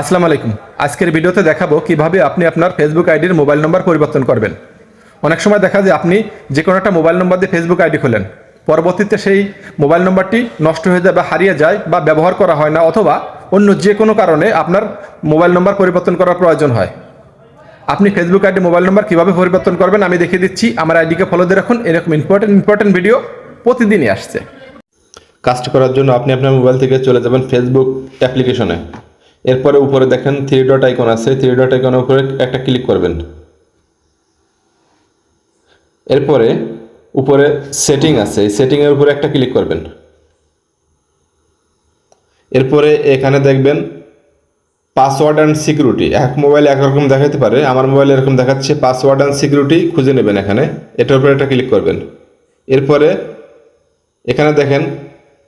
আসসালামু আলাইকুম। আজকের ভিডিওতে দেখাবো কীভাবে আপনি আপনার ফেসবুক আইডির মোবাইল নম্বর পরিবর্তন করবেন। অনেক সময় দেখা যায় আপনি যে কোনো একটা মোবাইল নম্বর দিয়ে ফেসবুক আইডি খোলেন। পরবর্তীতে সেই মোবাইল নম্বরটি নষ্ট হয়ে যায় বা হারিয়ে যায় বা ব্যবহার করা হয় না অথবা অন্য যে কোনো কারণে আপনার মোবাইল নম্বর পরিবর্তন করার প্রয়োজন হয়। আপনি ফেসবুক আইডি মোবাইল নম্বর কীভাবে পরিবর্তন করবেন আমি দেখিয়ে দিচ্ছি। আমার আইডিকে ফলো দিয়ে রাখুন। এরকম ইম্পর্টেন্ট ইম্পর্টেন্ট ভিডিও প্রতিদিনই আসছে। কাজটি করার জন্য আপনি আপনার মোবাইল থেকে চলে যাবেন ফেসবুক অ্যাপ্লিকেশনে এরপরে উপরে দেখেন থ্রি ডট আইকন আছে। থ্রি ডট আইকনের উপরে একটা ক্লিক করবেন। এরপরে উপরে সেটিং আছে। এই সেটিংয়ের উপরে একটা ক্লিক করবেন। এরপরে এখানে দেখবেন পাসওয়ার্ড অ্যান্ড সিকিউরিটি এক মোবাইলে একরকম দেখাতে পারে। আমার মোবাইল এরকম দেখাচ্ছে। পাসওয়ার্ড অ্যান্ড সিকিউরিটি খুঁজে নেবেন এখানে। এটার উপরে একটা ক্লিক করবেন। এরপরে এখানে দেখেন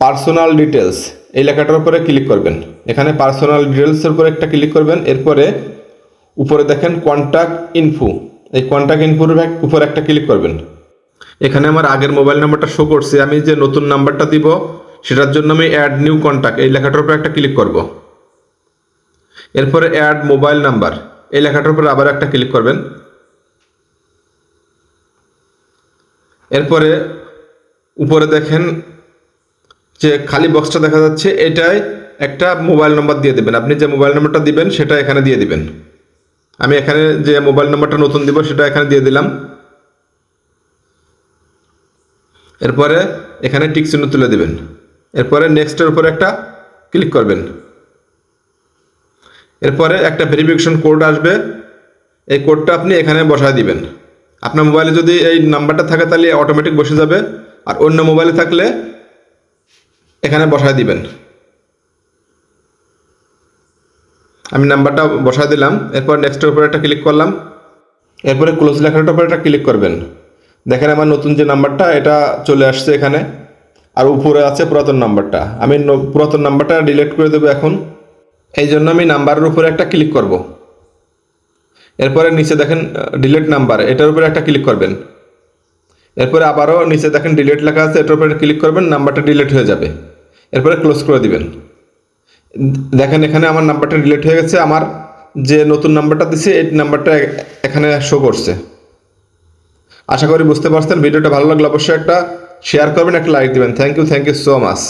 পার্সোনাল ডিটেলস এই লেখাটার উপরে ক্লিক করবেন। এখানে পার্সোনাল ডিটেলসের উপরে একটা ক্লিক করবেন। এরপরে উপরে দেখেন কন্ট্যাক্ট ইনফো এই কন্ট্যাক্ট ইনফোর উপরে একটা ক্লিক করবেন। এখানে আমার আগের মোবাইল নাম্বারটা শো করছে। আমি যে নতুন নাম্বারটা দিব, সেটার জন্য আমি অ্যাড নিউ কন্ট্যাক্ট এই লেখাটার উপরে একটা ক্লিক করব। এরপরে অ্যাড মোবাইল নাম্বার এই লেখাটার উপরে আবার একটা ক্লিক করবেন। এরপরে উপরে দেখেন যে খালি বক্সটা দেখা যাচ্ছে, এটাই একটা মোবাইল নম্বর দিয়ে দেবেন। আপনি যে মোবাইল নম্বরটা দিবেন, সেটা এখানে দিয়ে দিবেন। আমি এখানে যে মোবাইল নম্বরটা নতুন দিব, সেটা এখানে দিয়ে দিলাম। এরপরে এখানে টিক চিহ্ন তুলে দিবেন। এরপরে নেক্সটের উপরে একটা ক্লিক করবেন। এরপরে একটা ভেরিফিকেশন কোড আসবে। এই কোডটা আপনি এখানে বসায় দিবেন। আপনার মোবাইলে যদি এই নাম্বারটা থাকে, তাহলে অটোমেটিক বসে যাবে। আর অন্য মোবাইলে থাকলে এখানে বসায় দিবেন। আমি নাম্বারটা বসায় দিলাম, এরপর নেক্সটের উপরে একটা ক্লিক করলাম। এরপরে ক্লোজ লেখাটার উপরে একটা ক্লিক করবেন। দেখেন আমার নতুন যে নাম্বারটা, এটা চলে আসছে এখানে। আর উপরে আছে পুরাতন নাম্বারটা। আমি পুরাতন নাম্বারটা ডিলিট করে দেবো এখন। এই জন্য আমি নাম্বারের উপরে একটা ক্লিক করব। এরপরে নিচে দেখেন ডিলিট নাম্বার, এটার উপরে একটা ক্লিক করবেন। এরপরে আবারও নিচে দেখেন ডিলিট লেখা আছে, এটার উপরে ক্লিক করবেন, নাম্বারটা ডিলিট হয়ে যাবে। এরপরে ক্লোজ করে দিবেন। দেখেন এখানে আমার নাম্বারটা ডিলিট হয়ে গেছে, আমার যে নতুন নাম্বারটা দিছে, এই নাম্বারটা এখানে শো করছে। আশা করি বুঝতে পারছেন, ভিডিওটা ভালো লাগলে অবশ্যই একটা শেয়ার করবেন, একটা লাইক দিবেন। Thank you thank you so much